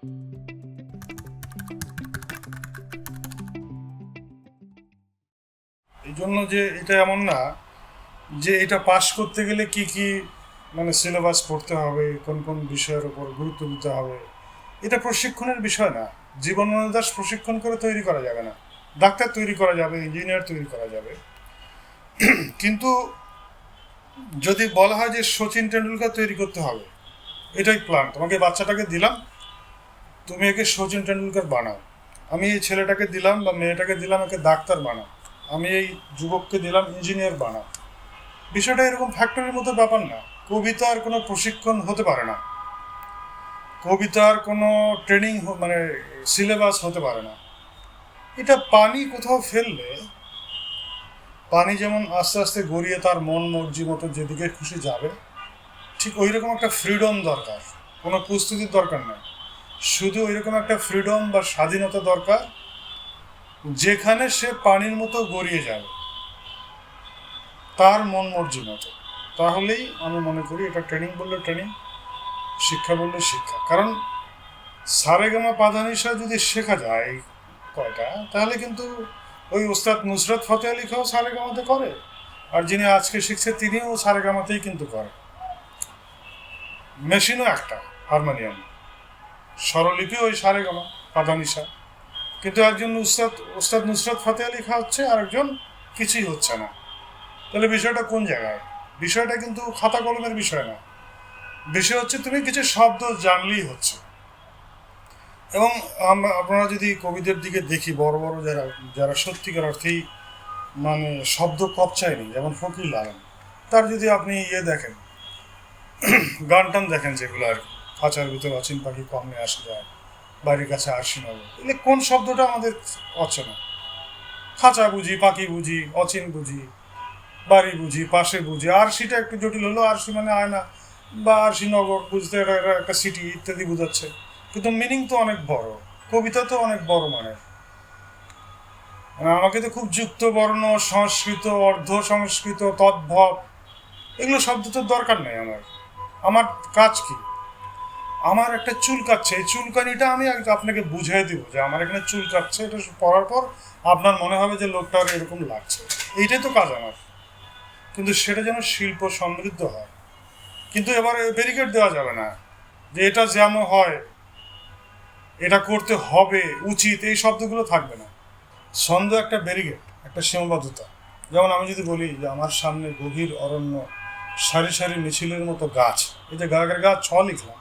এই জন্য যে এটা এমন না যে এটা পাশ করতে গেলে কি কি মানে সিলেবাস পড়তে হবে, কোন কোন বিষয়ের উপর গুরুত্ব দিতে হবে, এটা প্রশিক্ষণের বিষয় না। জীবনানন্দ দাস প্রশিক্ষণ করে তৈরি করা যাবে না। ডাক্তার তৈরি করা যাবে ইঞ্জিনিয়ার তৈরি করা যাবে। কিন্তু যদি বলা হয় যে সচিন টেন্ডুলকার তৈরি করতে হবে, এটাই প্ল্যান তোমাকে বাচ্চাটাকে দিলাম তুমি একে সচিন টেন্ডুলকার বানাও। আমি এই ছেলেটাকে দিলাম বা মেয়েটাকে দিলাম, একে ডাক্তার বানাও। আমি এই যুবককে দিলাম ইঞ্জিনিয়ার বানাও। বিষয়টা এরকম ফ্যাক্টরির মতো ব্যাপার না। কবিতার কোনো প্রশিক্ষণ হতে পারে না। কবিতার কোনো ট্রেনিং মানে সিলেবাস হতে পারে না। এটা পানি কোথাও ফেললে, পানি যেমন আস্তে আস্তে গড়িয়ে তার মন মর্জি মতো যেদিকে খুশি যাবে, ঠিক ওই রকম একটা ফ্রিডম দরকার। কোনো প্রস্তুতির দরকার নেই। শুধু ওই রকম একটা ফ্রিডম বা স্বাধীনতা দরকার যেখানে সে পানির মতো গড়িয়ে যাবে। তার মন মর্জি মতো। তাহলেই আমি মনে করি এটা ট্রেনিং বললে ট্রেনিং শিক্ষা বললে শিক্ষা। কারণ সারেগামা পাধানিসা যদি শেখা যায় কয়টা, তাহলে কিন্তু ওই ওস্তাদ নুসরত ফতে আলী খাও সারেগামাতে করে। আর যিনি আজকে শিখছে তিনিও সারেগামাতেই কিন্তু করে। মেশিনও একটা, হারমোনিয়াম। স্বরলিপি ওই সারে সারেগামা পাধানিসা কিন্তু একজন উস্তাদ ওস্তাদ নুসরত ফাতে আলী খা হচ্ছে, আর একজন কিছুই হচ্ছে না। তাহলে বিষয়টা কোন জায়গায়? বিষয়টা কিন্তু খাতা কলমের বিষয় না। বিষয় হচ্ছে তুমি কিছু শব্দ জানলেই হচ্ছে। এবং আপনারা যদি কবিদের দিকে দেখি, বড় বড় যারা যারা সত্যিকার অর্থেই মানে শব্দ কপচায়নি যেমন ফকির লালন, তার যদি আপনি ইয়ে দেখেন গান টান দেখেন যেগুলো আর কি খাঁচার ভিতরে অচিন পাখি কমে আসে যায়, বাড়ির কাছে আসি নব। এলে কোন শব্দটা আমাদের অচেনা? খাঁচা বুঝি, পাখি বুঝি, অচিন বুঝি, বাড়ি বুঝি, পাশে বুঝি। আর সেটা একটু জটিল হলো আর সি মানে আয়না, বা আর সি নগর বুঝতে একটা সিটি ইত্যাদি বোঝাচ্ছে। কিন্তু মিনিং তো অনেক বড়, কবিতা তো অনেক বড় মানে আমাকে তো খুব যুক্ত বর্ণ, সংস্কৃত, অর্ধ সংস্কৃত, তদ্ভব, এগুলো শব্দ তো দরকার নেই আমার। আমার কাজ কি? আমার একটা চুল কাটছে, এই চুলকানিটা আমি আপনাকে বুঝিয়ে দিব যে আমার এখানে চুল কাটছে, এটা পড়ার পর আপনার মনে হবে যে লোকটার এরকম লাগছে। এইটাই তো কাজ আমার। কিন্তু সেটা যেন শিল্প সমৃদ্ধ হয়। কিন্তু এবারে ব্যারিকেড দেওয়া যাবে না। যে এটা যেমন হয়, এটা করতে হবে, উচিত, এই শব্দগুলো থাকবে না। ছন্দ একটা ব্যারিকেড একটা সীমাবদ্ধতা। যেমন আমি যদি বলি যে আমার সামনে গভীর অরণ্য, সারি সারি মিছিলের মতো গাছ, এই যে গাছের গাছ, ছ লিখলাম।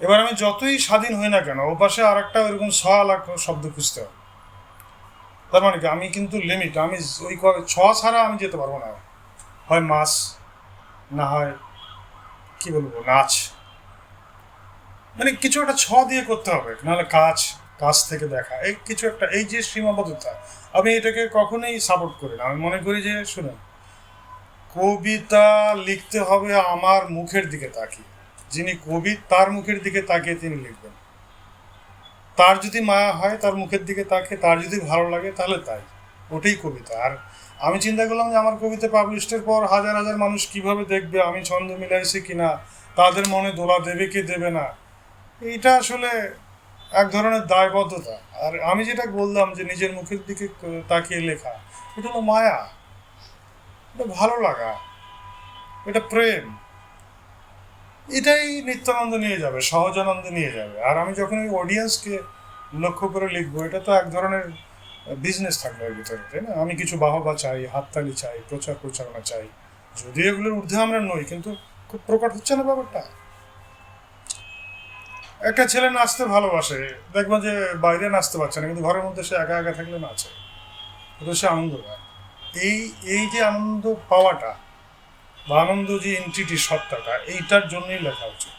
এবার আমি যতই স্বাধীন হই না কেন ও পাশে আর একটা ওইরকম ছ লাখ শব্দ খুঁজতে হবে তার মানে কি? আমি কিন্তু লিমিট আমি ওই ছ ছাড়া আমি যেতে পারব না। হয় মাছ, না হয়, কি বলব নাচ মানে কিছু একটা ছ দিয়ে করতে হবে, নাহলে কাজ কাজ থেকে দেখা। এই কিছু একটা, এই যে সীমাবদ্ধতা, আমি এটাকে কখনোই সাপোর্ট করি না। আমি মনে করি যে, শুনুন, কবিতা লিখতে হবে আমার মুখের দিকে তাকিয়ে। যিনি কবি, তার মুখের দিকে তাকিয়ে তিনি লিখবেন। তার যদি মায়া হয়, তার মুখের দিকে তাকে তার যদি ভালো লাগে, তাহলে তাই। ওটাই কবিতা। আর আমি চিন্তা করলাম যে, আমার কবিতা পাবলিশের পর হাজার হাজার মানুষ কীভাবে দেখবে, আমি ছন্দ মিলাইছি কিনা, তাদের মনে দোলা দেবে কি দেবে না? এইটা আসলে এক ধরনের দায়বদ্ধতা। আর আমি যেটা বললাম যে, নিজের মুখের দিকে তাকিয়ে লেখা, এটা হলো মায়া। এটা ভালো লাগা। এটা প্রেম। এটাই নিত্যানন্দ নিয়ে যাবে, সহজানন্দ নিয়ে যাবে। আর আমি যখন ওই অডিয়েন্সকে লক্ষ্য করে লিখব, এটা তো এক ধরনের বিজনেস থাকবে এর ভিতরে, তাই না? আমি কিছু বাহবা চাই, হাততালি চাই, প্রচার প্রচারণা চাই। যদি এগুলোর ঊর্ধ্বে আমরা নই, কিন্তু খুব প্রকট হচ্ছে না ব্যাপারটা। একটা ছেলে নাচতে ভালোবাসে দেখবেন যে বাইরে নাচতে পারছে না, কিন্তু ঘরের মধ্যে সে একা একা থাকলে নাচে। সে আনন্দ পায় এই এই যে আনন্দ পাওয়াটা বা আনন্দ যে এন্টিটি সত্তাটা এইটার জন্যই লেখা উচিত।